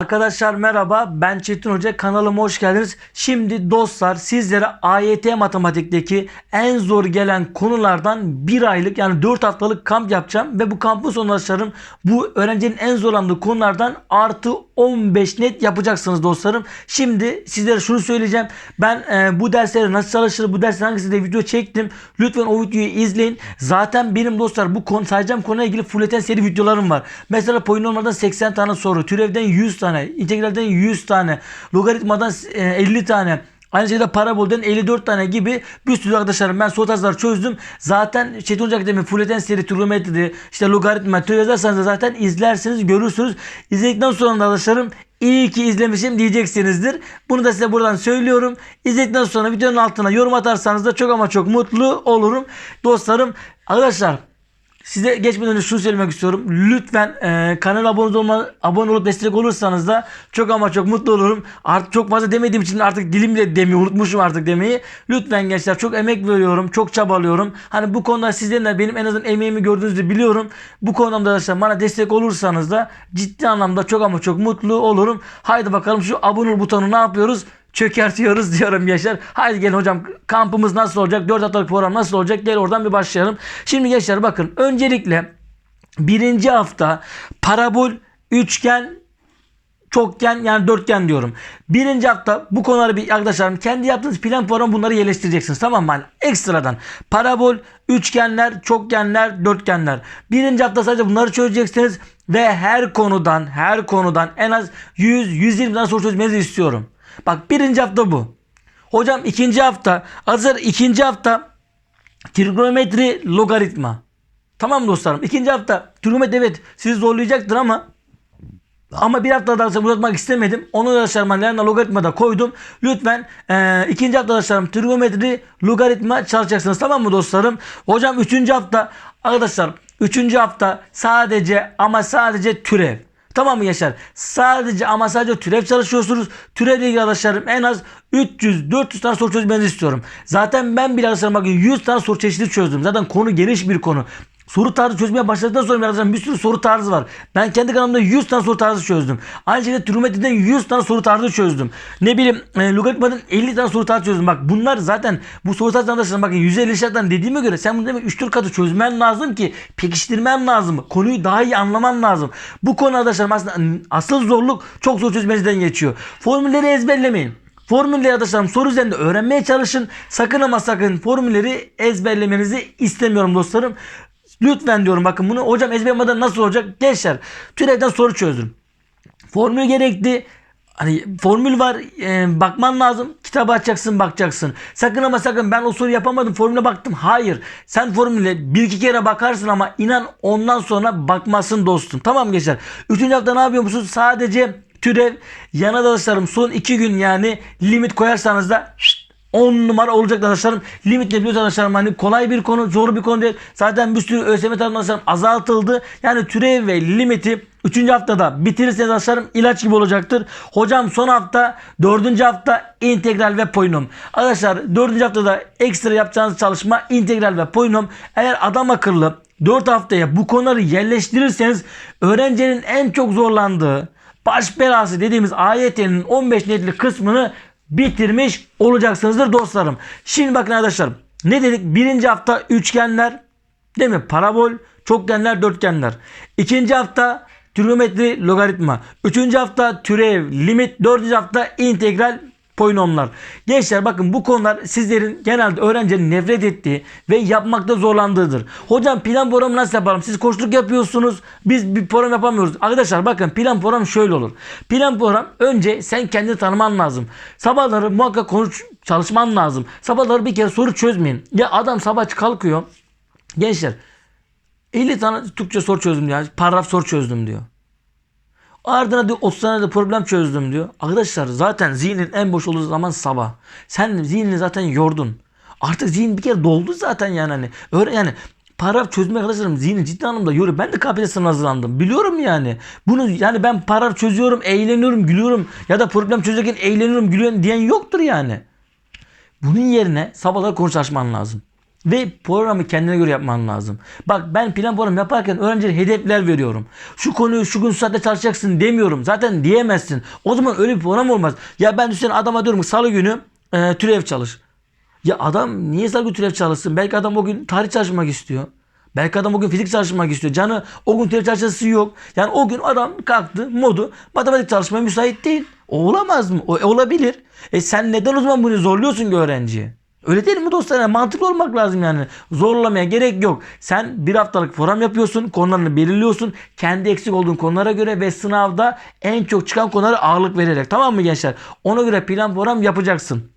Arkadaşlar merhaba ben Çetin Hoca kanalıma hoş geldiniz. Şimdi dostlar sizlere AYT matematikteki en zor gelen konulardan bir aylık yani 4 haftalık kamp yapacağım. Ve bu kampın arkadaşlarım bu öğrencinin en zorlandığı konulardan artı 15 net yapacaksınız dostlarım. Şimdi sizlere şunu söyleyeceğim. Ben e, bu dersleri nasıl çalışır bu dersler hangisinde video çektim. Lütfen o videoyu izleyin. Zaten benim dostlar bu konu sayacağım konuyla ilgili fulleten seri videolarım var. Mesela polinomlardan 80 tane soru, türevden 100 tane, integralden 100 tane, logaritmadan e, 50 tane. Aynı şekilde parabolden 54 tane gibi bir sürü arkadaşlarım ben soru çözdüm. Zaten Çetin Akademi Fulleten seri trigonometri, işte logaritma, türev yazarsanız da zaten izlersiniz, görürsünüz. İzledikten sonra da arkadaşlarım iyi ki izlemişim diyeceksinizdir. Bunu da size buradan söylüyorum. İzledikten sonra videonun altına yorum atarsanız da çok ama çok mutlu olurum. Dostlarım arkadaşlar Size geçmeden önce şunu söylemek istiyorum. Lütfen e, kanala abone, olma, abone olup destek olursanız da çok ama çok mutlu olurum. Artık çok fazla demediğim için artık dilim bile demiyor. Unutmuşum artık demeyi. Lütfen gençler çok emek veriyorum. Çok çabalıyorum. Hani bu konuda sizlerin de benim en azından emeğimi gördüğünüzü biliyorum. Bu konuda arkadaşlar bana destek olursanız da ciddi anlamda çok ama çok mutlu olurum. Haydi bakalım şu abone ol butonu ne yapıyoruz? Çökertiyoruz diyorum gençler. Haydi gelin hocam kampımız nasıl olacak? 4 haftalık program nasıl olacak? Gel oradan bir başlayalım. Şimdi gençler bakın öncelikle birinci hafta parabol, üçgen, çokgen yani dörtgen diyorum. Birinci hafta bu konuları bir arkadaşlarım kendi yaptığınız plan program bunları yerleştireceksiniz tamam mı? Yani ekstradan parabol, üçgenler, çokgenler, dörtgenler. Birinci hafta sadece bunları çözeceksiniz ve her konudan her konudan en az 100-120 tane soru çözmenizi istiyorum. Bak birinci hafta bu. Hocam ikinci hafta hazır ikinci hafta trigonometri logaritma. Tamam dostlarım. İkinci hafta trigonometri evet sizi zorlayacaktır ama ama bir hafta daha uzatmak istemedim. Onu da arkadaşlarım yanına logaritma da koydum. Lütfen e, ikinci hafta arkadaşlarım trigonometri logaritma çalışacaksınız. Tamam mı dostlarım? Hocam üçüncü hafta arkadaşlar üçüncü hafta sadece ama sadece türev. Tamam mı Yaşar? Sadece ama sadece türev çalışıyorsunuz. Türevle ilgili arkadaşlarım en az 300-400 tane soru çözmenizi istiyorum. Zaten ben bile arkadaşlarım bakın 100 tane soru çeşidi çözdüm. Zaten konu geniş bir konu. Soru tarzı çözmeye başladıktan sonra arkadaşlar bir sürü soru tarzı var. Ben kendi kanalımda 100 tane soru tarzı çözdüm. Aynı şekilde trigonometriden 100 tane soru tarzı çözdüm. Ne bileyim e, logaritmadan 50 tane soru tarzı çözdüm. Bak bunlar zaten bu soru tarzı arkadaşlar bakın 150 şarttan dediğime göre sen bunu demek 3-4 katı çözmen lazım ki pekiştirmen lazım. Konuyu daha iyi anlaman lazım. Bu konu arkadaşlar aslında asıl zorluk çok zor çözmenizden geçiyor. Formülleri ezberlemeyin. Formülleri arkadaşlarım soru üzerinde öğrenmeye çalışın. Sakın ama sakın formülleri ezberlemenizi istemiyorum dostlarım. Lütfen diyorum bakın bunu hocam ezberlemeden nasıl olacak? Gençler türevden soru çözdüm. Formül gerekti. Hani formül var e, bakman lazım. Kitabı açacaksın bakacaksın. Sakın ama sakın ben o soruyu yapamadım formüle baktım. Hayır. Sen formüle bir iki kere bakarsın ama inan ondan sonra bakmasın dostum. Tamam gençler. Üçüncü hafta ne yapıyor musunuz? Sadece türev yana dalışlarım son iki gün yani limit koyarsanız da 10 numara olacak arkadaşlarım. Limit ne biliyorsunuz arkadaşlarım hani kolay bir konu zor bir konu değil. Zaten bir sürü ÖSYM tarafından arkadaşlarım azaltıldı. Yani türev ve limiti 3. haftada bitirirseniz arkadaşlarım ilaç gibi olacaktır. Hocam son hafta 4. hafta integral ve polinom. Arkadaşlar 4. haftada ekstra yapacağınız çalışma integral ve polinom. Eğer adam akıllı 4 haftaya bu konuları yerleştirirseniz öğrencinin en çok zorlandığı baş belası dediğimiz AYT'nin 15 netli kısmını bitirmiş olacaksınızdır dostlarım. Şimdi bakın arkadaşlar ne dedik? Birinci hafta üçgenler değil mi? Parabol, çokgenler, dörtgenler. İkinci hafta trigonometri, logaritma. Üçüncü hafta türev, limit. Dördüncü hafta integral, polinomlar. Gençler bakın bu konular sizlerin genelde öğrencinin nefret ettiği ve yapmakta zorlandığıdır. Hocam plan programı nasıl yapalım? Siz koçluk yapıyorsunuz. Biz bir program yapamıyoruz. Arkadaşlar bakın plan program şöyle olur. Plan program önce sen kendini tanıman lazım. Sabahları muhakkak konuş çalışman lazım. Sabahları bir kere soru çözmeyin. Ya adam sabah kalkıyor. Gençler 50 tane Türkçe soru çözdüm diyor. Paragraf soru çözdüm diyor. Ardına diyor 30 tane problem çözdüm diyor. Arkadaşlar zaten zihnin en boş olduğu zaman sabah. Sen zihnini zaten yordun. Artık zihin bir kere doldu zaten yani hani. Öyle yani paragraf çözme arkadaşlarım zihni ciddi anlamda yoruyor. Ben de KPSS hazırlandım. Biliyorum yani. Bunu yani ben paragraf çözüyorum, eğleniyorum, gülüyorum. Ya da problem çözerken eğleniyorum, gülüyorum diyen yoktur yani. Bunun yerine sabahları konu çalışman lazım. Ve programı kendine göre yapman lazım. Bak ben plan program yaparken öğrencilere hedefler veriyorum. Şu konuyu şu gün saatte çalışacaksın demiyorum. Zaten diyemezsin. O zaman öyle bir program olmaz. Ya ben düşünsene adama diyorum salı günü e, türev çalış. Ya adam niye salı günü türev çalışsın? Belki adam o gün tarih çalışmak istiyor. Belki adam o gün fizik çalışmak istiyor. Canı o gün türev çalışması yok. Yani o gün adam kalktı modu matematik çalışmaya müsait değil. O olamaz mı? O olabilir. E sen neden o zaman bunu zorluyorsun ki öğrenciye? Öyle değil mi dostlar? Yani mantıklı olmak lazım yani. Zorlamaya gerek yok. Sen bir haftalık program yapıyorsun. Konularını belirliyorsun. Kendi eksik olduğun konulara göre ve sınavda en çok çıkan konulara ağırlık vererek. Tamam mı gençler? Ona göre plan program yapacaksın.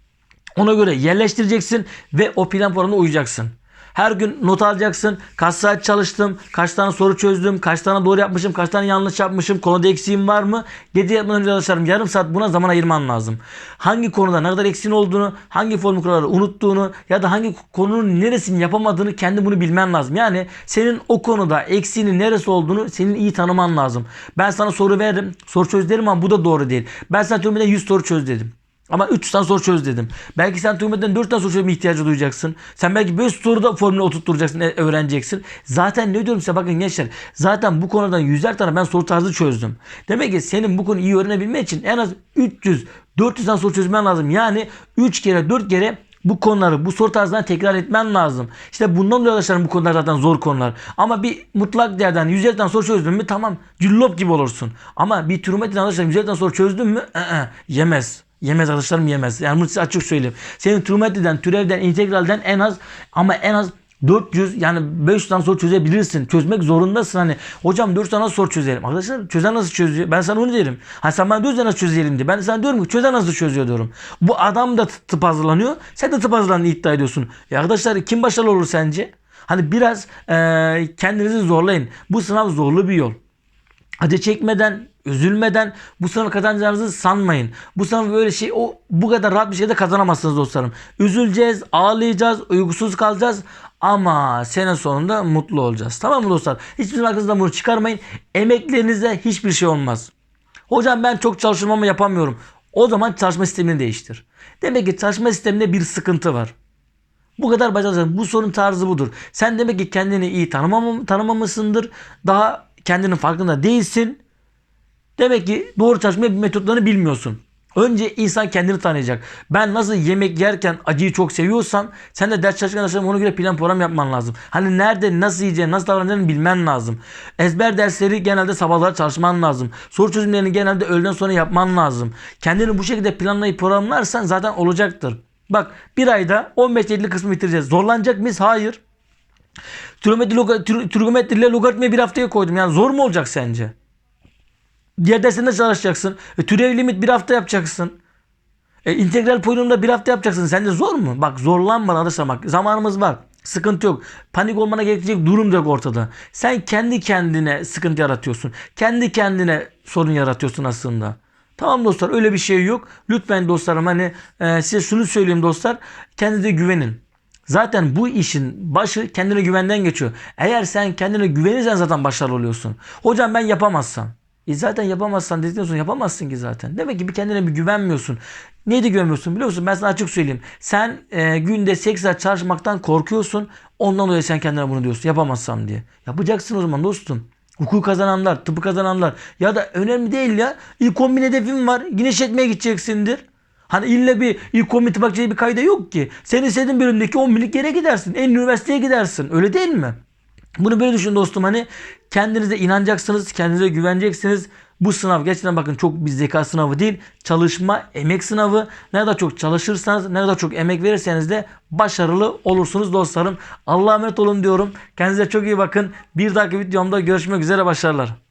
Ona göre yerleştireceksin ve o plan programına uyacaksın. Her gün not alacaksın. Kaç saat çalıştım, kaç tane soru çözdüm, kaç tane doğru yapmışım, kaç tane yanlış yapmışım, konuda eksiğim var mı? Gece yatmadan önce çalışırım. Yarım saat buna zaman ayırman lazım. Hangi konuda ne kadar eksiğin olduğunu, hangi formülleri unuttuğunu ya da hangi konunun neresini yapamadığını kendi bunu bilmen lazım. Yani senin o konuda eksiğinin neresi olduğunu senin iyi tanıman lazım. Ben sana soru veririm, soru çöz ama bu da doğru değil. Ben sana tümünden 100 soru çöz dedim. Ama 3 tane soru çöz dedim. Belki sen tümden 4 tane soru çözme ihtiyacı duyacaksın. Sen belki 5 soruda formülü oturtturacaksın, e, öğreneceksin. Zaten ne diyorum size bakın gençler. Zaten bu konudan yüzler tane ben soru tarzı çözdüm. Demek ki senin bu konuyu iyi öğrenebilmek için en az 300 400 tane soru çözmen lazım. Yani 3 kere 4 kere bu konuları, bu soru tarzlarını tekrar etmen lazım. İşte bundan dolayı arkadaşlar bu konular zaten zor konular. Ama bir mutlak değerden 150 tane soru çözdün mü tamam cüllop gibi olursun. Ama bir türmetin arkadaşlar 150 tane soru çözdün mü ı-ı, yemez. Yemez arkadaşlarım yemez. Yani bunu size açık söyleyeyim. Senin trigonometriden, türevden, integralden en az ama en az 400 yani 500 tane soru çözebilirsin. Çözmek zorundasın hani. Hocam 4 tane soru çözelim. Arkadaşlar çözen nasıl çözüyor? Ben sana onu derim. Ha sen bana diyorsun nasıl çözelim diye. Ben de sana diyorum ki çözen nasıl çözüyor diyorum. Bu adam da tıp hazırlanıyor. Sen de tıp hazırlandığını iddia ediyorsun. Ya arkadaşlar kim başarılı olur sence? Hani biraz e, kendinizi zorlayın. Bu sınav zorlu bir yol. Acı çekmeden, üzülmeden bu sınavı kazanacağınızı sanmayın. Bu sınavı böyle şey o bu kadar rahat bir şekilde kazanamazsınız dostlarım. Üzüleceğiz, ağlayacağız, uykusuz kalacağız ama sene sonunda mutlu olacağız. Tamam mı dostlar? Hiçbir aklınızdan bunu çıkarmayın. Emeklerinizde hiçbir şey olmaz. Hocam ben çok çalışırım ama yapamıyorum. O zaman çalışma sistemini değiştir. Demek ki çalışma sisteminde bir sıkıntı var. Bu kadar basit. Bu sorun tarzı budur. Sen demek ki kendini iyi tanımam tanımamışsındır. Daha kendinin farkında değilsin. Demek ki doğru çalışma metotlarını bilmiyorsun. Önce insan kendini tanıyacak. Ben nasıl yemek yerken acıyı çok seviyorsam sen de ders çalışırken arkadaşlarım ona göre plan program yapman lazım. Hani nerede nasıl yiyeceğini nasıl davranacağını bilmen lazım. Ezber dersleri genelde sabahları çalışman lazım. Soru çözümlerini genelde öğleden sonra yapman lazım. Kendini bu şekilde planlayıp programlarsan zaten olacaktır. Bak bir ayda 15-50 kısmı bitireceğiz. Zorlanacak mıyız? Hayır. Trigonometri, trigonometri ile logaritmayı bir haftaya koydum. Yani zor mu olacak sence? Diğer derslerinde çalışacaksın. E, türev limit bir hafta yapacaksın. E, integral polinomda bir hafta yapacaksın. Sence zor mu? Bak zorlanma arkadaşlar bak. Zamanımız var. Sıkıntı yok. Panik olmana gerekecek durum da yok ortada. Sen kendi kendine sıkıntı yaratıyorsun. Kendi kendine sorun yaratıyorsun aslında. Tamam dostlar öyle bir şey yok. Lütfen dostlarım hani e, size şunu söyleyeyim dostlar. Kendinize güvenin. Zaten bu işin başı kendine güvenden geçiyor. Eğer sen kendine güvenirsen zaten başarılı oluyorsun. Hocam ben yapamazsam. E zaten yapamazsan dedikten sonra yapamazsın ki zaten. Demek ki bir kendine bir güvenmiyorsun. Neydi güvenmiyorsun biliyor musun? Ben sana açık söyleyeyim. Sen e, günde 8 saat çalışmaktan korkuyorsun. Ondan dolayı sen kendine bunu diyorsun. Yapamazsam diye. Yapacaksın o zaman dostum. Hukuk kazananlar, tıpı kazananlar ya da önemli değil ya. İlk 10 bin hedefin var. Yine işletmeye gideceksindir. Hani illa bir ilk 10 bin bir kayda yok ki. Senin istediğin bölümdeki 10 binlik yere gidersin. En üniversiteye gidersin. Öyle değil mi? Bunu böyle düşün dostum hani kendinize inanacaksınız, kendinize güveneceksiniz. Bu sınav gerçekten bakın çok bir zeka sınavı değil. Çalışma, emek sınavı. Ne kadar çok çalışırsanız, ne kadar çok emek verirseniz de başarılı olursunuz dostlarım. Allah'a emanet olun diyorum. Kendinize çok iyi bakın. Bir dahaki videomda görüşmek üzere başarılar.